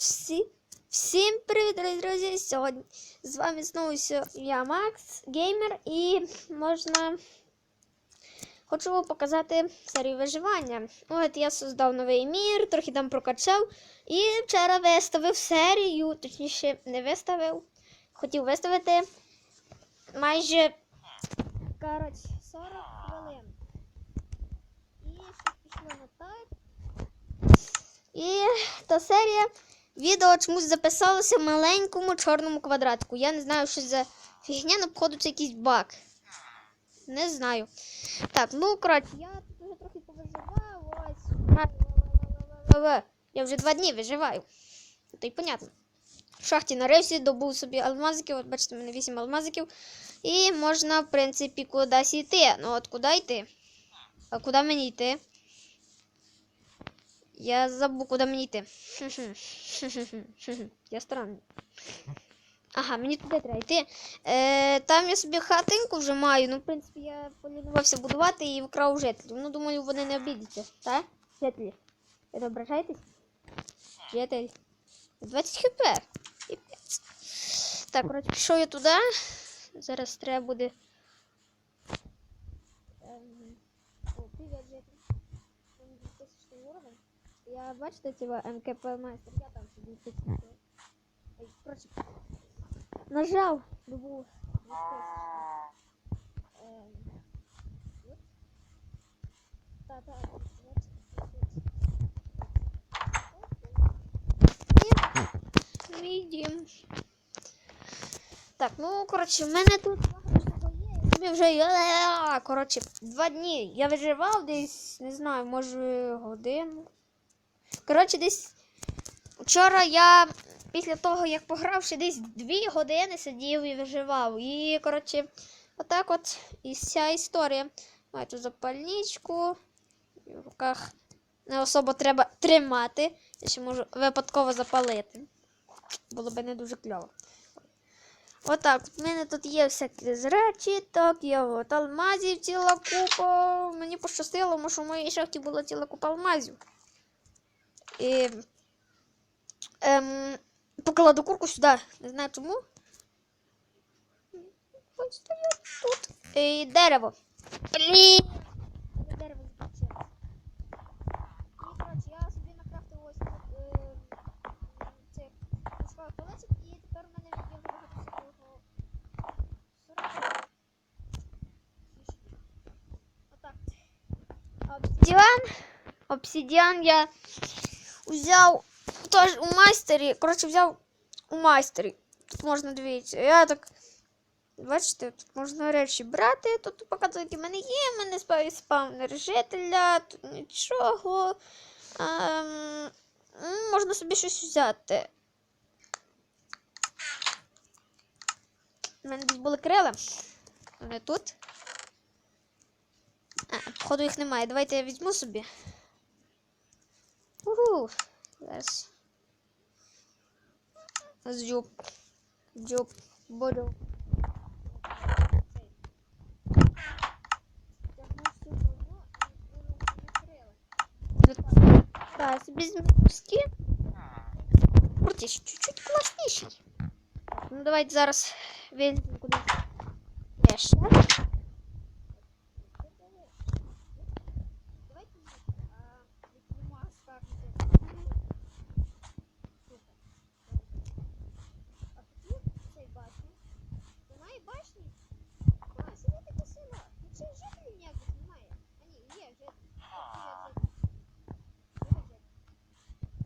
Всі, всім привіт, дорогі друзі! Сьогодні з вами знову я Макс, геймер, і можна. Хочу вам показати серію виживання. От я создав новий мір, трохи там прокачав. І вчора виставив серію, точніше, не виставив. Хотів виставити майже коротше, 40 хвилин. І щось пішло не так. І та серія відео чомусь записалося в маленькому чорному квадратику. Я не знаю, що за фігня, але походу це якийсь баг. Не знаю. Так, ну коротше, я тут вже трохи повиживав. Ось. Я вже два дні виживаю. То й понятно. В шахті на рейсі добув собі алмазиків. От бачите, в мене 8 алмазиків. І можна, в принципі, кудись йти. Ну от куди йти? А куди мені йти? Я забув, куди мені йти. Я странний. Ага, мені туди треба йти. Е, там я собі хатинку вже маю. Ну, в принципі, я полінувався будувати і вкрав жителів. Ну, думаю, вони не обідяться, так? Жителі. Ви ображаєтесь? Житель. 20 хп. Так, коротше, пішов я туди. Зараз треба буде. Ем, О, привіт, житель. Там 2000 уровень. Я бачите цього МКП майстер, я там. Ой, коротше, нажав, добув 2000. Ем. Та, та. Мій дім. Так, ну, коротше, в мене тут багато є. Я вже є. Коротше, два дні. Я виживав десь, не знаю, може годину. Коротше, десь вчора я після того, як пограв, ще десь дві години сидів і виживав. І, коротше, отак от і вся історія. Маю тут запальничку. В руках не особо треба тримати. Я ще можу випадково запалити. Було б не дуже кльово. Отак, от в мене тут є всякі зречі, так, є от алмазів ціла купа. Мені пощастило, тому що в моїй шахті була ціла купа алмазів. І, ем, покладу курку сюди. Не знаю чому. Ось тут. І дерево. Блін! Дерево закінчилось. І, коротше, я собі накрафтив ось е, цих і тепер у мене є багато всякого. Отак. Обсидіан. Обсидіан я взяв теж у майстері. Коротше, взяв у майстері. Тут можна дивитися. Я так. Бачите, тут можна речі брати. Тут показує, які в мене є. У мене спав спавнер жителя, тут нічого. Ем, можна собі щось взяти. У мене десь були крила. Вони тут. А, походу їх немає. Давайте я візьму собі. Угу. Зараз. Зюб. Дзюб. Буду. Так, собі зміню скін. Крутіше, чуть-чуть класніший. Ну, давайте зараз візьмемо кудись. Де ще? Давайте візьмемо оставити. А тут цей башні. Немає башні? А, що це таке село? Ну це жителів ніяких немає. А ні, є жителі. Є жителі.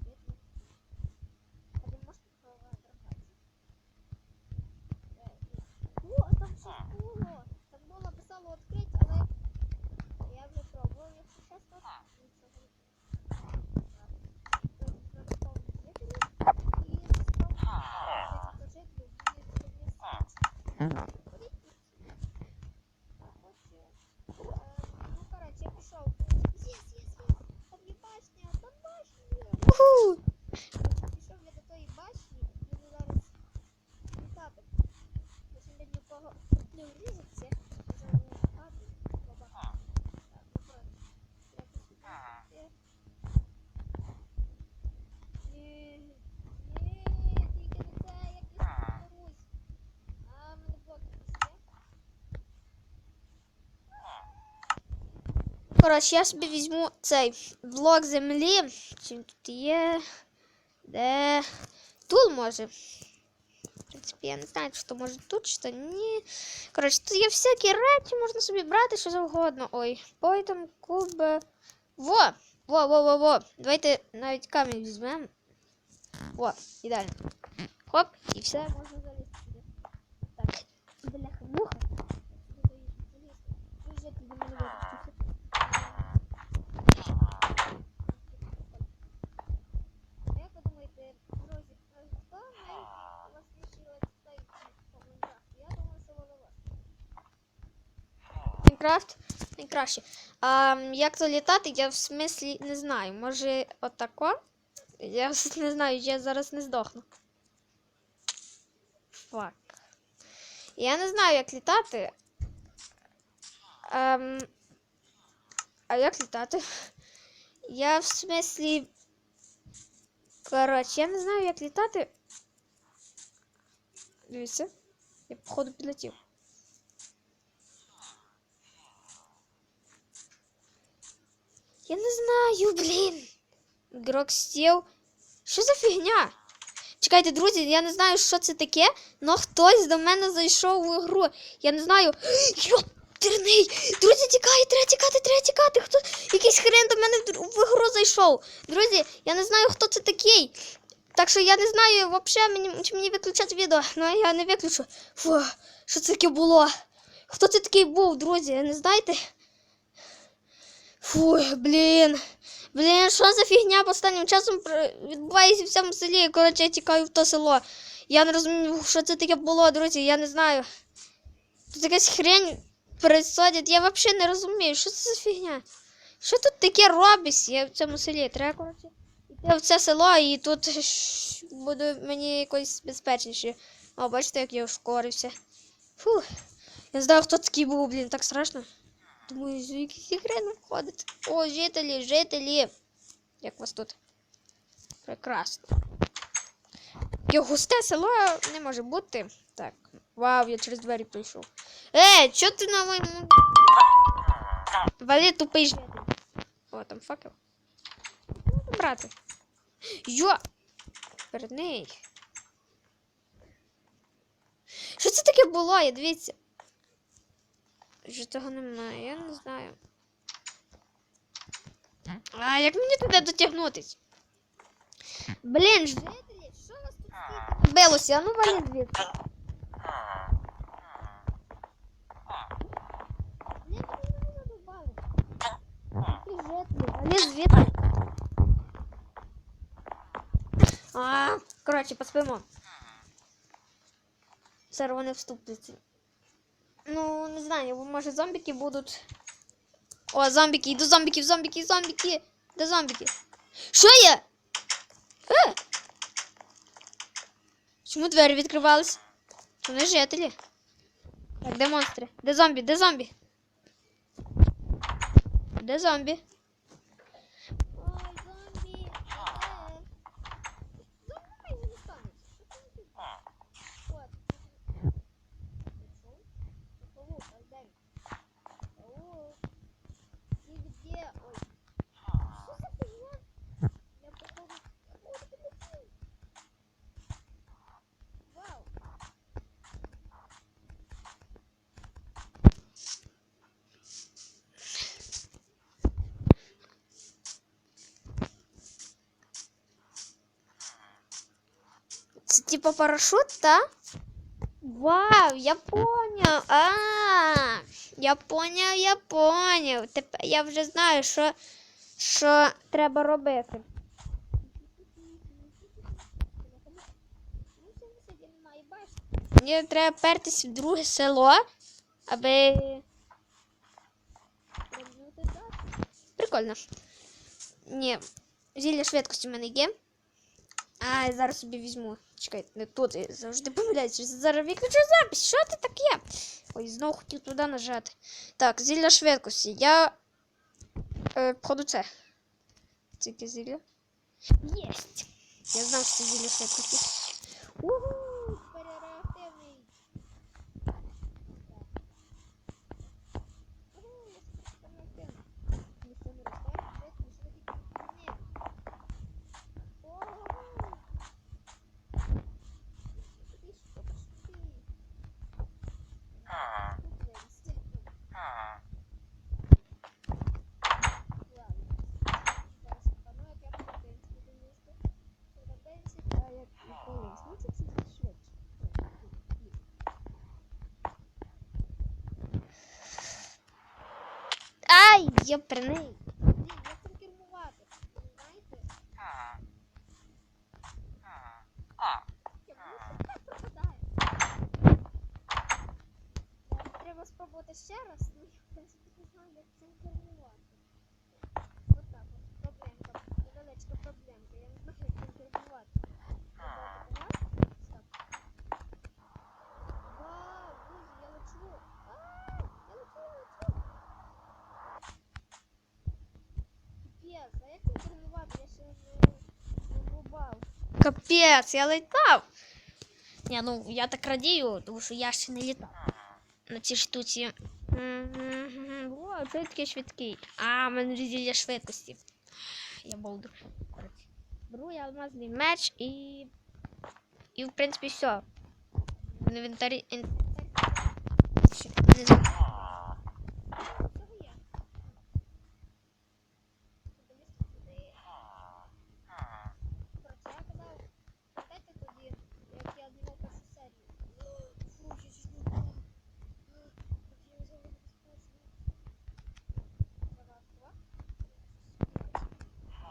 Є жителі. А ви можете фотографувати? О, там щось було. Там було написало відкрити, але я вже пробував, якщо чесно. Нічого не Тобто, треба повні жителі. І спав декілька жителів. Вони тут не Ходіть тут. Ось, е, Ну, коротше, я пішов. Єс, єс, єс. Там є башня, там башня. Уху! Пішов я до тої башні, буду зараз літати. Якщо для нікого не врізаться, вже не хати. Баба. Так, ну, коротше. Треба сюди. І- і Коротше, я собі візьму цей блок землі. Чим тут є? Де? Тул може. В принципі, я не знаю, чи то може тут, чи то ні. Коротше, тут є всякі речі, можна собі брати що завгодно. Ой, пойтом, куб. Во! Во, во, во, во. Давайте навіть камінь візьмемо. Во, ідеально. Хоп, і все, можна залізти. Так, бляха, муха. Вже ти до мене випустився. Як ви думаєте, друзі, хто найкласніший летсплей по Майнкрафту? Я думаю, що Валова. Майнкрафт найкраще. А як то літати, я в смислі не знаю. Може отако? Я не знаю, я зараз не здохну. Фак. Я не знаю, як літати. Ем, а як літати? Я в смислі. Коротше, я не знаю, як літати. Дивіться. Я походу підлетів. Я не знаю, блін. Грок сів. Що за фігня? Чекайте, друзі, я не знаю, що це таке, але хтось до мене зайшов в ігру. Я не знаю. Йоперний! Друзі, тікай, треба тікати, треба тікати. Хто? Якийсь хрен до мене в ігру зайшов. Друзі, я не знаю, хто це такий. Так що я не знаю, взагалі, мені, чи мені виключати відео. Ну, я не виключу. Фу, що це таке було? Хто це такий був, друзі? Не знаєте? Фу, блін. Блін, що за фігня останнім часом відбувається в цьому селі. Коротше, я тікаю в то село. Я не розумію, що це таке було, друзі, я не знаю. Тут якась хрень происходить, я взагалі не розумію, що це за фігня. Що тут таке робиться в цьому селі? Треба, коротше, йти в це село і тут буде мені якось безпечніше. О, бачите, як я ускорився. Фу. Я не знаю, хто такий був, блін, так страшно. Думаю, з яких ігри входить. О, жителі, жителі. Як вас тут? Прекрасно. Таке густе село не може бути. Так. Вау, я через двері прийшов. Е, чо ти на моєму. Вали тупий житель. О, там факел. Брати. Йо! Перед нею. Що це таке було? Я дивіться. Що того немає, я не знаю. А як мені туди дотягнутись? Блін, жителі, що у вас тут билося? А ну валі звідси. Валі звідси. А, коротше, поспимо. Зараз вони вступляться. Ну, не знаю, може зомбики будуть. О, зомбіки, йду зомбики, зомбики, да Де зомбіки? Що є? Е! Чому двері відкривались? Вони жителі. Так, де монстри? Де зомбі? Де зомбі? Де зомбі? Ой, зомбі. Зомбі майже не станеться. От. Паук, а где? Паук. И где? Ой. Что за фигня? Я походу... Ой, ты летишь. Вау. Це типа парашют, та? Вау, я понял. А, я поняв, я поняв. Тепер я вже знаю, що, що треба робити. Мені треба пертись в друге село, аби. Прикольно. Ні, зілля швидкості в мене є. А, зараз собі візьму. Чекай, не тут я завжди помиляюся. Зараз виключу запись. Що це таке? Ой, знову хотів туди нажати. Так, зілля швидкості. Я. Е, походу це. Тільки зілля? Єсть! Я знав, що це зілля швидкості. Угу! Перереактивний. Угу, я суперреактивний. Йоперний. Блін, як цим кермувати? Знаєте? Я просто так пропадаю. Е, Треба спробувати ще раз. Ну, я, в принципі, не знаю, як цим кермувати. От так от. Проблемка. Невеличка проблемка. Я не знаю, як цим кермувати. Давайте, раз. Стоп. Вау, друзі, я лечу. А, я лечу, я лечу. Капець, а як цим кермувати? Я ще не, не врубав. Капець, я летав. Ні, ну я так радію, тому що я ще не літав на цій штуці. О, що такий швидкий. А, в мене розділля швидкості. Я болду. Беру я алмазний меч і. І в принципі все. В інвентарі. ін- Ще не знаю. Цього є. Подивись сюди. Коротше, я казав, пам'ятаєте тоді, як я знімав першу серію? Фу, я чуть не впав. Як я взяла небезпечно. Давай, давай. А,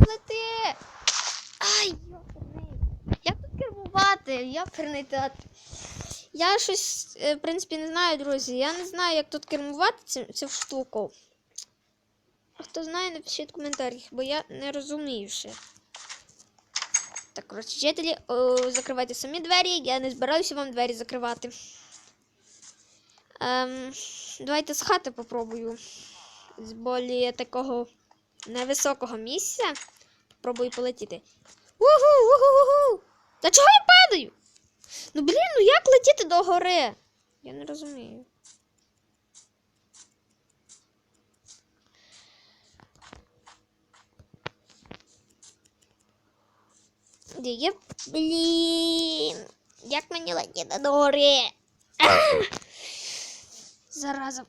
Лети! Ай, йоперний. Як тут Йоперний театр. Я щось, е, в принципі, не знаю, друзі. Я не знаю, як тут кермувати цю, штуку. А Хто знає, напишіть в коментарях, бо я не розумію ще. Так, коротше, жителі, закривайте самі двері, я не збираюся вам двері закривати. Ем, давайте з хати попробую. З болі такого невисокого місця. Попробую полетіти. Угу, угу, угу. Та чого я падаю? Ну блін, ну як летіти до гори? Я не розумію. Де є? Блін. Як мені летіти до гори? Зараза.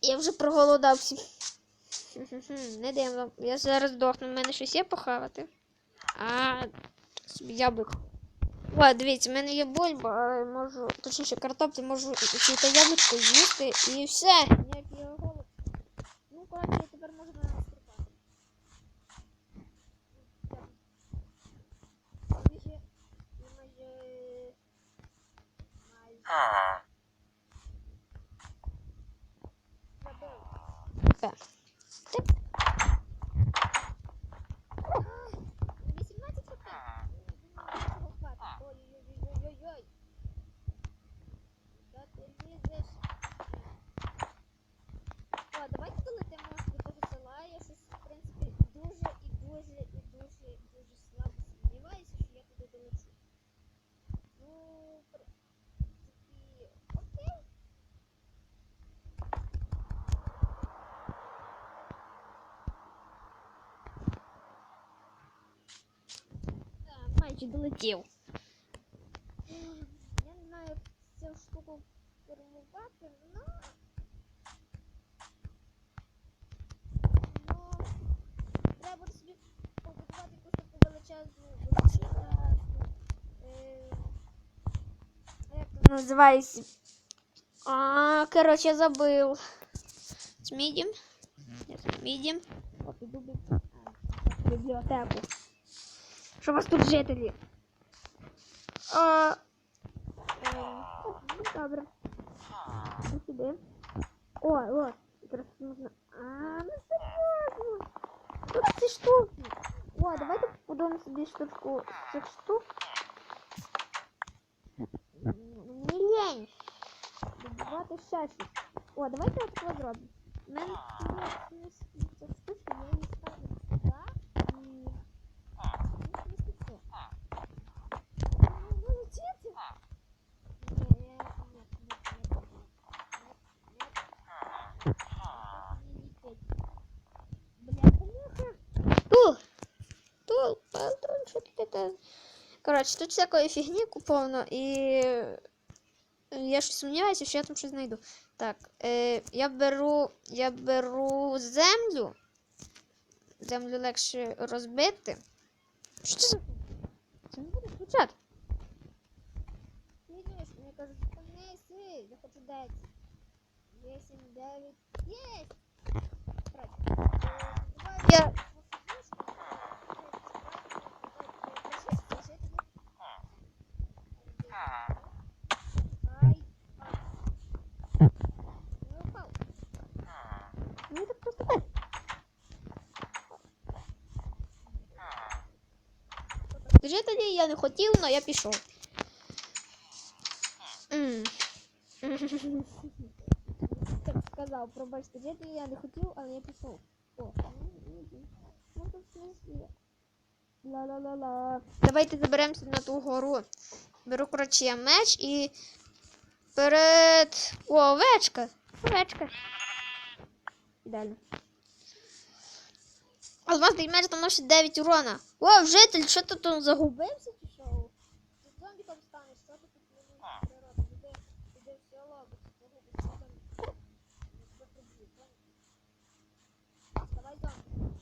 Я вже проголодався. Не дивно. Я зараз здохну. В мене щось є похавати. А, собі яблуко. О, дивіться, в мене є бульба, а можу, точніше, картоплю, можу чути яблучко з'їсти і все. Ніякий голод. Ну, коротше, тепер можна. Забив. Так. Так. 18 хп. Цього хватить. Ой-ой-ой-ой-ой-ой. Куди ти лізеш? О, давайте долетимо до того села. Я щось, в принципі, дуже і дуже і дуже і дуже слабо сумніваюся, що я туди долечу. Ну, в принципі, окей. Майже долетів. Я не знаю, як цю штуку кермувати, но... Но... Треба буде собі побудувати якусь таку величезну величезну... Е... а Як це називається? А, короче, я забыл. С мидим. Бібліотеку. Що у вас тут жителі? А, е, ну, добре. Іди сюди. О, о, якраз можна. А, ну серйозно. Тут ці штуки. О, давайте подумаємо собі штучку з цих штук. Не лень. Добувати ще щось. О, давайте от такого зробимо. У мене У это? Коротше, тут всякої фігні куповано і я щось сумніваюся, що я там щось знайду. Так, е, я беру. Я беру землю. Землю легше розбити. Що це? Це не буде. Видиш, мені кажуть, зупинися, я хочу 10. 8, 9, Єсть! Я... Ну, так просто так. Тоді, я не хотів, але я пішов. Так сказав, пробач, скажи тоді, я не хотів, але я пішов. О, ну, смислі. Ла-ла-ла-ла. Давайте заберемося на ту гору. Беру, коротше, я меч і перед. О, овечка. Овечка. Ідеально. Алмазний меч наносить 9 урона. О, житель, що ти тут загубився чи що? Ти зомбі там станеш, що ти тут не можеш природи? Іди, іди в село, бо там. Тебе приб'ють, понял? Давай зомбі.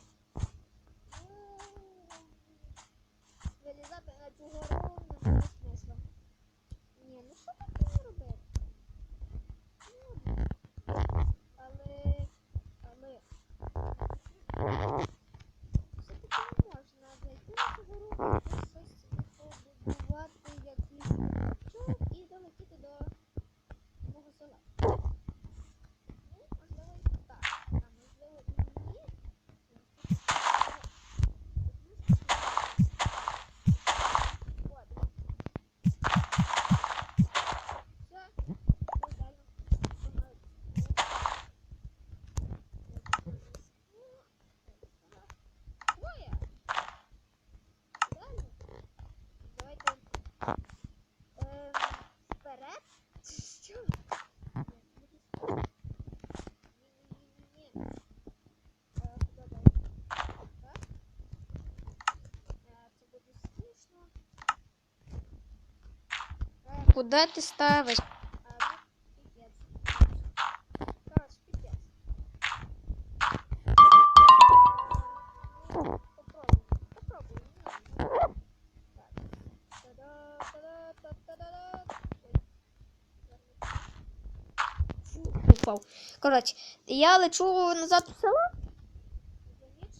Вилізати на цю гору немає смисла. Ні, ну що таке робити? Ну, але, але, Uh-huh. Ой. Фу, Упав. Коротше, я лечу назад у село. Заліж.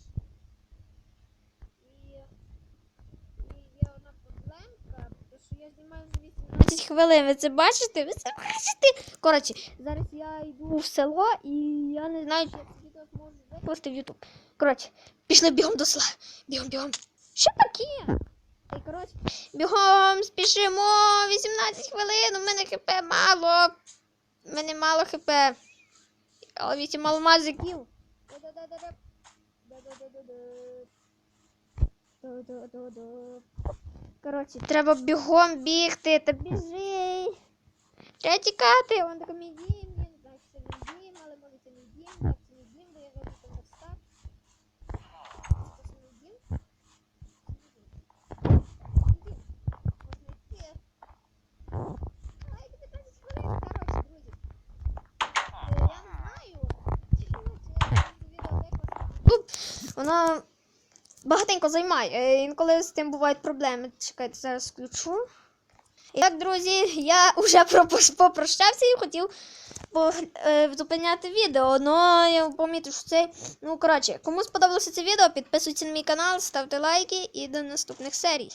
І, і є одна проблемка, тому що я знімаю вже 18 15 хвилин. Ви це бачите? Ви це бачите? Коротше, зараз я йду в село і я не знаю, чи я відео викласти в Ютуб. Коротше, пішли бігом до села. Бігом, бігом. Що таке? Коротше, Бігом спішимо 18 хвилин. У мене хп мало. У мене мало хп. Але 8 алмазиків. Да-да-да-да. Коротше, треба бігом бігти. Та біжи. Треба тікати. Вон така мій дім, я не знаю, чи це мій дім, але може це мій дім. Так, це мій дім, бо я роблю там верстак. Це ж мій дім. Це мій дім. Мій дім. Можна йти. Ай, 15 хвилин, коротше, друзі. Е, Я не знаю, чи чи я це відео викласти. Воно багатенько займає. Е, Інколи з тим бувають проблеми. Чекайте, зараз включу. І так, друзі, я вже попрощався і хотів е, зупиняти відео. але я помітив, що це. Ну, коротше, кому сподобалося це відео, підписуйтесь на мій канал, ставте лайки і до наступних серій.